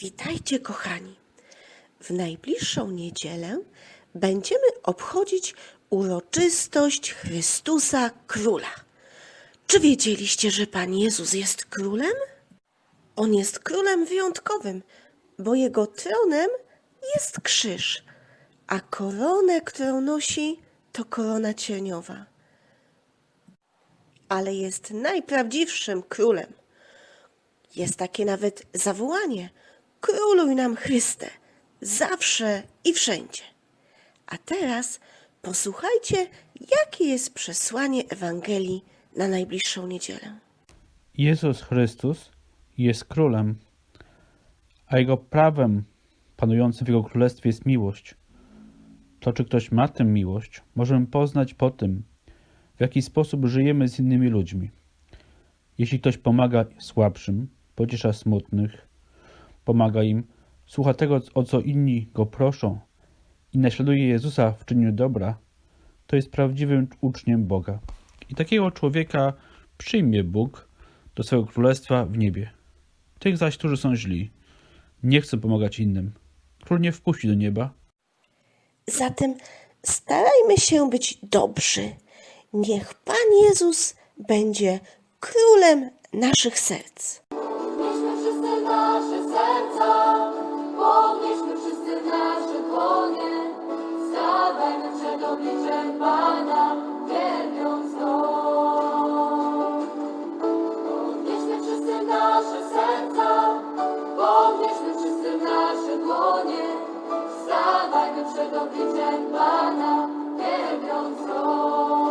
Słuchajcie, kochani, w najbliższą niedzielę będziemy obchodzić uroczystość Chrystusa Króla. Czy wiedzieliście, że Pan Jezus jest królem? On jest królem wyjątkowym, bo jego tronem jest krzyż, a koronę, którą nosi, to korona cierniowa. Ale jest najprawdziwszym królem. Jest takie nawet zawołanie: Króluj nam Chryste, zawsze i wszędzie. A teraz posłuchajcie, jakie jest przesłanie Ewangelii na najbliższą niedzielę. Jezus Chrystus jest królem, a jego prawem panującym w jego królestwie jest miłość. To, czy ktoś ma tę miłość, możemy poznać po tym, w jaki sposób żyjemy z innymi ludźmi. Jeśli ktoś pomaga słabszym, pociesza smutnych, pomaga im, słucha tego, o co inni go proszą i naśladuje Jezusa w czynieniu dobra, to jest prawdziwym uczniem Boga. I takiego człowieka przyjmie Bóg do swego królestwa w niebie. Tych zaś, którzy są źli, nie chcą pomagać innym, król nie wpuści do nieba, Zatem starajmy się być dobrzy. Niech Pan Jezus będzie królem naszych serc. Geçen bana geri dön